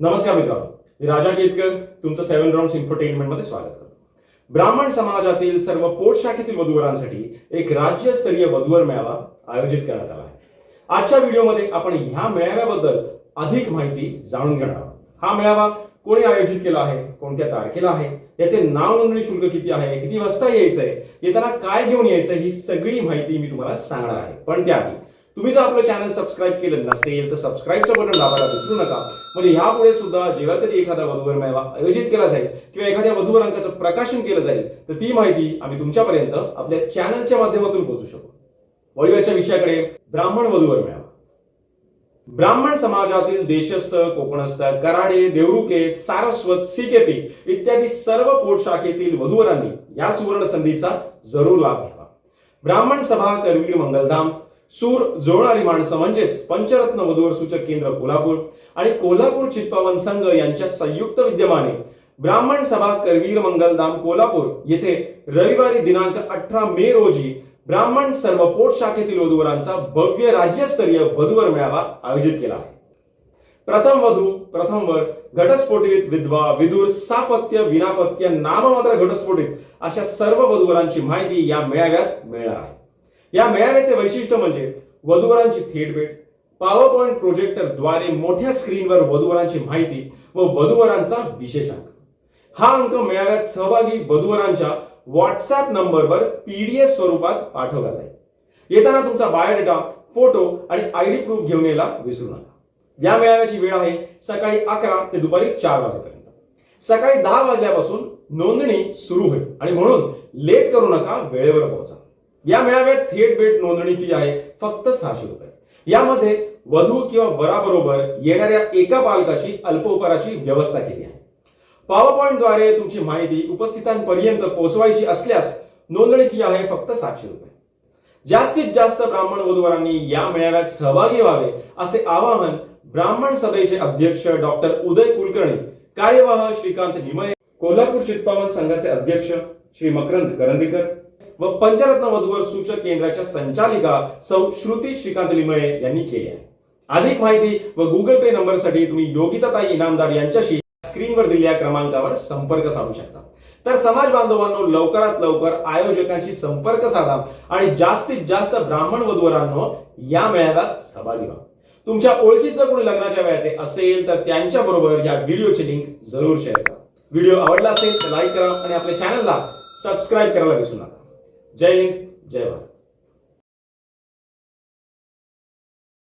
नमस्कार मित्रांनो मी राजा केतकर तुमचं सेव्हन राऊंड इन्फरटेनमेंटमध्ये स्वागत करतो. ब्राह्मण समाजातील सर्व पोट शाखेतील वधूवरांसाठी एक राज्यस्तरीय वधूवर मेळावा आयोजित करण्यात आला आहे. आजच्या व्हिडिओमध्ये आपण ह्या मेळाव्याबद्दल अधिक माहिती जाणून घेणार आहोत. हा मेळावा कोणी आयोजित केला आहे कोणत्या तारखेला आहे याचे नाव नोंदणी शुल्क किती आहे किती वाजता यायचंय येताना काय घेऊन यायचं ही सगळी माहिती मी तुम्हाला सांगणार आहे. पण त्याआधी तुम्ही जर आपलं चॅनल सबस्क्राईब केलं नसेल तर सबस्क्राईबचं बटन दाबायला विसरू नका. म्हणजे यापुढे सुद्धा जेव्हा कधी एखादा वधूवर मेळावा आयोजित केला जाईल किंवा एखाद्या वधूवर अंकाचं प्रकाशन केलं जाईल तर ती माहिती आम्ही तुमच्यापर्यंत आपल्या चॅनलच्या माध्यमातून पोहोचू शकू वळीवाच्या विषयाकडे ब्राह्मण वधूवर मेळावा. ब्राह्मण समाजातील देशस्थ कोकणस्थ कराडे देवरुके सारस्वत सिकेपी इत्यादी सर्व पोट शाखेतील वधूवरांनी या सुवर्ण संधीचा जरूर लाभ घ्यावा. ब्राह्मण सभा करवीर मंगलधाम सूर जुळणारी माणसं म्हणजेच पंचरत्न वधूवर सूचक केंद्र कोल्हापूर आणि कोल्हापूर चित्पावन संघ यांच्या संयुक्त विद्यमाने ब्राह्मण सभा करवीर मंगलधाम कोल्हापूर येथे रविवारी दिनांक अठरा मे रोजी ब्राह्मण सर्व पोट शाखेतील वधूवरांचा भव्य राज्यस्तरीय वधूवर मेळावा आयोजित केला आहे. प्रथम वधू प्रथम वर घटस्फोटित विधवा विदूर सापत्य विनापत्य नाममात्र घटस्फोटित अशा सर्व वधूवरांची माहिती या मेळाव्यात मिळणार आहे. या मेळाव्याचे वैशिष्ट्य म्हणजे वधूवरांची थेट भेट पॉवर पॉईंट प्रोजेक्टरद्वारे मोठ्या स्क्रीनवर वधूवरांची माहिती व वधूवरांचा विशेष अंक. हा अंक मेळाव्यात सहभागी वधूवरांच्या व्हॉट्सअप नंबरवर पीडीएफ स्वरूपात पाठवला जाईल. येताना तुमचा बायोडेटा फोटो आणि आयडी प्रूफ घेऊन यायला विसरू नका. या मेळाव्याची वेळ आहे सकाळी अकरा ते दुपारी चार वाजेपर्यंत. सकाळी दहा वाजल्यापासून नोंदणी सुरू होईल आणि म्हणून लेट करू नका वेळेवर पोहोचा. या मेळाव्यात थेट भेट नोंदणी फी आहे फक्त सहाशे रुपये. यामध्ये वधू किंवा वराबरोबर येणाऱ्या एका बालकाची अल्पोपहाराची व्यवस्था केली आहे. पॉवर पॉईंटद्वारे तुमची माहिती उपस्थितांपर्यंत पोहोचवायची असल्यास नोंदणी फी आहे फक्त सातशे रुपये. जास्तीत जास्त ब्राह्मण वधूवरांनी या मेळाव्यात सहभागी व्हावे असे आवाहन ब्राह्मण सभेचे अध्यक्ष डॉक्टर उदय कुलकर्णी कार्यवाह श्रीकांत निमये कोल्हापूर चित्पावन संघाचे अध्यक्ष श्री मकरंद करंदीकर व पंचरत्न मधुवर सूचक केंद्राच्या संचालिका सौ श्रुती श्रीकांत लिमये यांनी केली आहे. अधिक माहिती व गुगल पे नंबरसाठी तुम्ही योगिताताई इनामदार यांच्याशी स्क्रीनवर दिलेल्या क्रमांकावर संपर्क साधू शकता. तर समाज बांधवांनो लवकरात लवकर आयोजकांशी संपर्क साधा आणि जास्तीत जास्त ब्राह्मण वधूवरांनो या मेळाव्यात सहभागी व्हा. तुमच्या ओळखीचं कोणी लग्नाच्या वयाचे असेल तर त्यांच्या बरोबर या व्हिडिओची लिंक जरूर शेअर करा. व्हिडिओ आवडला असेल तर लाईक करा आणि आपल्या चॅनलला सबस्क्राईब करायला विसरू नका. ಜೈ ಹಿಂದ್ ಜೈ ಭಾರತ್